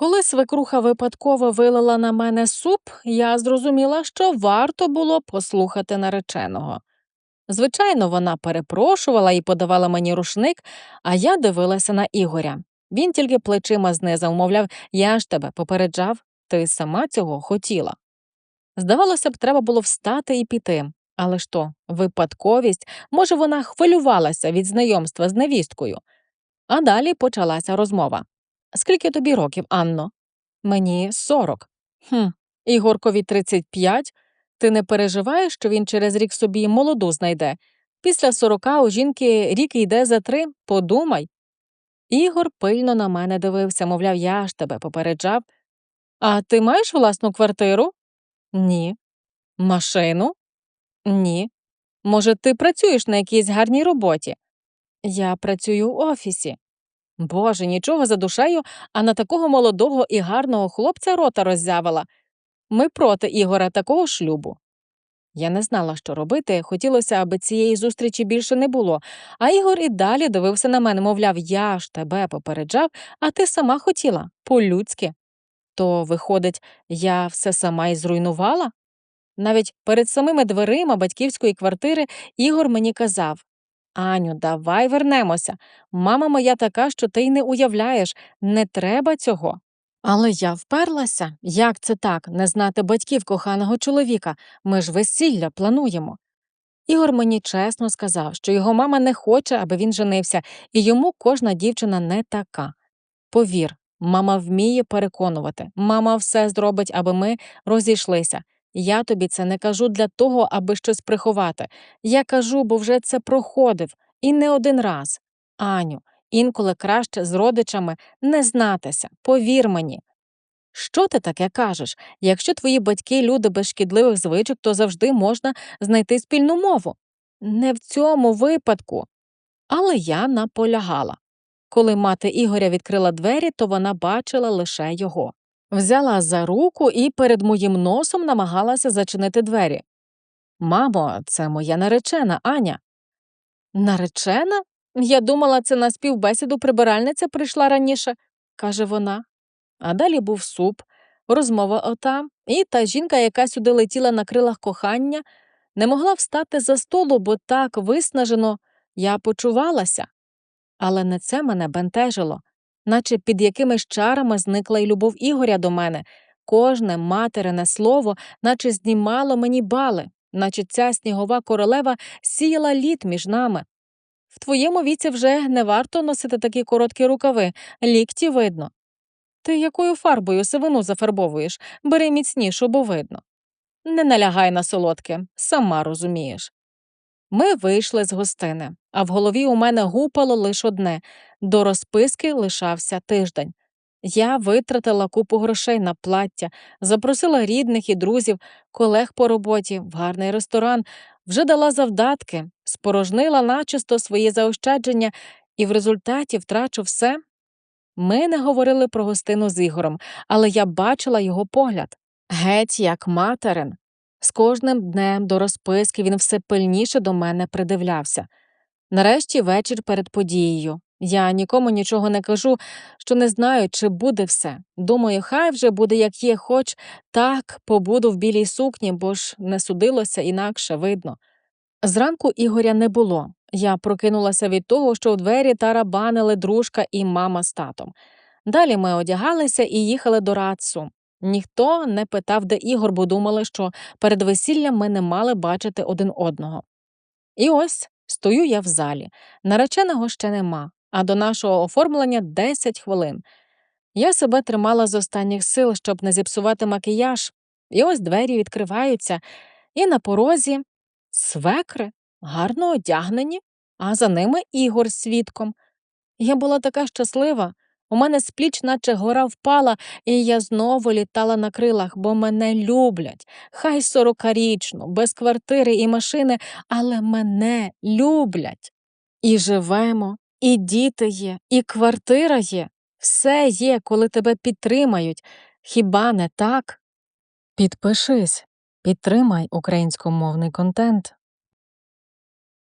Коли свекруха випадково вилила на мене суп, я зрозуміла, що варто було послухати нареченого. Звичайно, вона перепрошувала і подавала мені рушник, а я дивилася на Ігоря. Він тільки плечима знизав, мовляв, я ж тебе попереджав, ти сама цього хотіла. Здавалося б, треба було встати і піти. Але ж то, випадковість, може, вона хвилювалася від знайомства з невісткою. А далі почалася розмова. Скільки тобі років, Анно? Мені сорок. Хм, Ігоркові тридцять п'ять. Ти не переживаєш, що він через рік собі молоду знайде. Після сорока у жінки рік йде за три, подумай. Ігор пильно на мене дивився, мовляв, я ж тебе попереджав. А ти маєш власну квартиру? Ні. Машину? Ні. Може, ти працюєш на якійсь гарній роботі? Я працюю в офісі. Боже, нічого за душею, а на такого молодого і гарного хлопця рота роззявила. Ми проти Ігора такого шлюбу. Я не знала, що робити, хотілося, аби цієї зустрічі більше не було, а Ігор і далі дивився на мене, мовляв, я ж тебе попереджав, а ти сама хотіла, по-людськи. То, виходить, я все сама і зруйнувала? Навіть перед самими дверима батьківської квартири Ігор мені казав Аню, давай вернемося. Мама моя така, що ти й не уявляєш, не треба цього. Але я вперлася. Як це так, не знати батьків коханого чоловіка? Ми ж весілля плануємо. Ігор мені чесно сказав, що його мама не хоче, аби він женився, і йому кожна дівчина не така. Повір, мама вміє переконувати, мама все зробить, аби ми розійшлися. Я тобі це не кажу для того, аби щось приховати. Я кажу, бо вже це проходив і не один раз. Аню, інколи краще з родичами не знатися, повір мені. Що ти таке кажеш? Якщо твої батьки люди без шкідливих звичок, то завжди можна знайти спільну мову. Не в цьому випадку. Але я наполягала. Коли мати Ігоря відкрила двері, то вона бачила лише його. Взяла за руку і перед моїм носом намагалася зачинити двері. Мамо, це моя наречена Аня. Наречена? Я думала, це на співбесіду прибиральниця прийшла раніше, каже вона. А далі був суп, розмова ота, і та жінка, яка сюди летіла на крилах кохання, не могла встати за столу, бо так виснажено я почувалася. Але не це мене бентежило, наче під якимись чарами зникла й любов Ігоря до мене, кожне материне слово, наче знімало мені бали, наче ця снігова королева сіяла лід між нами. В твоєму віці вже не варто носити такі короткі рукави, лікті видно. Ти якою фарбою сивину зафарбовуєш, бери міцнішу, бо видно. Не налягай на солодке, сама розумієш. Ми вийшли з гостини, а в голові у мене гупало лише одне до розписки лишався тиждень. Я витратила купу грошей на плаття, запросила рідних і друзів, колег по роботі, в гарний ресторан, вже дала завдатки, спорожнила начисто свої заощадження і в результаті втрачу все. Ми не говорили про гостину з Ігорем, але я бачила його погляд геть як материн. З кожним днем до розписки він все пильніше до мене придивлявся. Нарешті вечір перед подією. Я нікому нічого не кажу, що не знаю, чи буде все. Думаю, хай вже буде, як є, хоч так побуду в білій сукні, бо ж не судилося інакше видно. Зранку Ігоря не було. Я прокинулася від того, що у двері тарабанили дружка і мама з татом. Далі ми одягалися і їхали до Рацу. Ніхто не питав, де Ігор, бо думали, що перед весіллям ми не мали бачити один одного. І ось стою я в залі. Нареченого ще нема, а до нашого оформлення 10 хвилин. Я себе тримала з останніх сил, щоб не зіпсувати макіяж, і ось двері відкриваються, і на порозі свекри, гарно одягнені, а за ними Ігор свідком. Я була така щаслива. У мене з пліч, наче гора впала, і я знову літала на крилах, бо мене люблять. Хай сорокарічну, без квартири і машини, але мене люблять. І живемо, і діти є, і квартира є. Все є, коли тебе підтримають. Хіба не так? Підпишись, підтримай українськомовний контент.